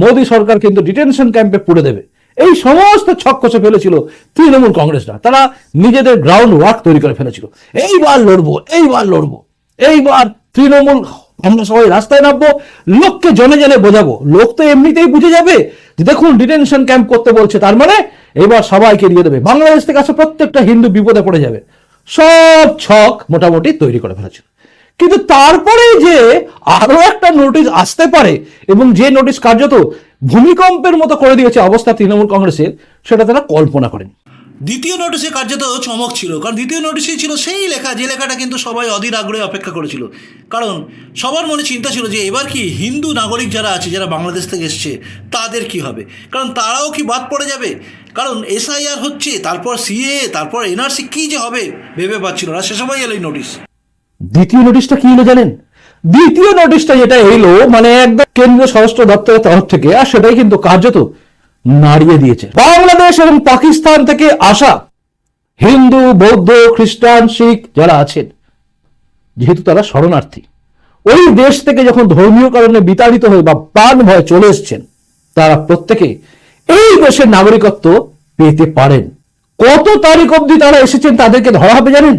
মোদী সরকার কিন্তু ডিটেনশন ক্যাম্পে পুড়ে দেবে। এই সমস্ত ছক কষে ফেলেছিল তৃণমূল কংগ্রেসরা। তারা নিজেদের গ্রাউন্ড ওয়ার্ক তৈরি করে ফেলেছিল। এইবার লড়বো এইবার লড়বো, এইবার তৃণমূল আমরা সবাই রাস্তায় নামবো, লোককে জনে জনে বোঝাবো। লোক তো এমনিতেই বুঝে যাবে যে দেখুন ডিটেনশন ক্যাম্প করতে বলছে, তার মানে এবার সবাইকে দিয়ে দেবে। বাংলাদেশ থেকে আসা প্রত্যেকটা হিন্দু বিপদে পড়ে যাবে। সব ছক মোটামুটি তৈরি করে ফেলেছিল। কিন্তু তারপরে যে আরও একটা নোটিশ আসতে পারে এবং যে নোটিশ কার্যত ভূমিকম্পের মতো করে দিয়েছে অবস্থা তৃণমূল কংগ্রেসের, সেটা তারা কল্পনা করেনি। দ্বিতীয় নোটিশে কার্যত চমক ছিল, কারণ দ্বিতীয় নোটিশে ছিল সেই লেখা, যে লেখাটা কিন্তু সবাই অধীর আগ্রহে অপেক্ষা করেছিল। কারণ সবার মনে চিন্তা ছিল যে এবার কি হিন্দু নাগরিক যারা আছে, যারা বাংলাদেশ থেকে এসছে, তাদের কি হবে? কারণ তারাও কি বাদ পড়ে যাবে? কারণ এসআইআর হচ্ছে, তারপর সিএ তারপর এনআরসি কী যে হবে ভেবে পাচ্ছিল না, সে সময় এলো নোটিশ দ্বিতীয় নোটিশটা কি এলো জানেন? দ্বিতীয় নোটিশটা যেটা এলো মানে একদম কেন্দ্রীয় স্বরাষ্ট্র দপ্তরের তরফ থেকে, আর সেটাই কিন্তু কার্যত নাড়িয়ে দিয়েছে। বাংলাদেশ এবং পাকিস্তান থেকে আসা হিন্দু, বৌদ্ধ, খ্রিস্টান, শিখ যারা আছেন, যেহেতু তারা শরণার্থী, ওই দেশ থেকে যখন ধর্মীয় কারণে বিতাড়িত হয়ে বা প্রাণ ভয়ে চলে এসছেন, তারা প্রত্যেকে এই দেশের নাগরিকত্ব পেতে পারেন। কত তারিখ অবধি তারা এসেছেন তাদেরকে ধরা হবে জানেন?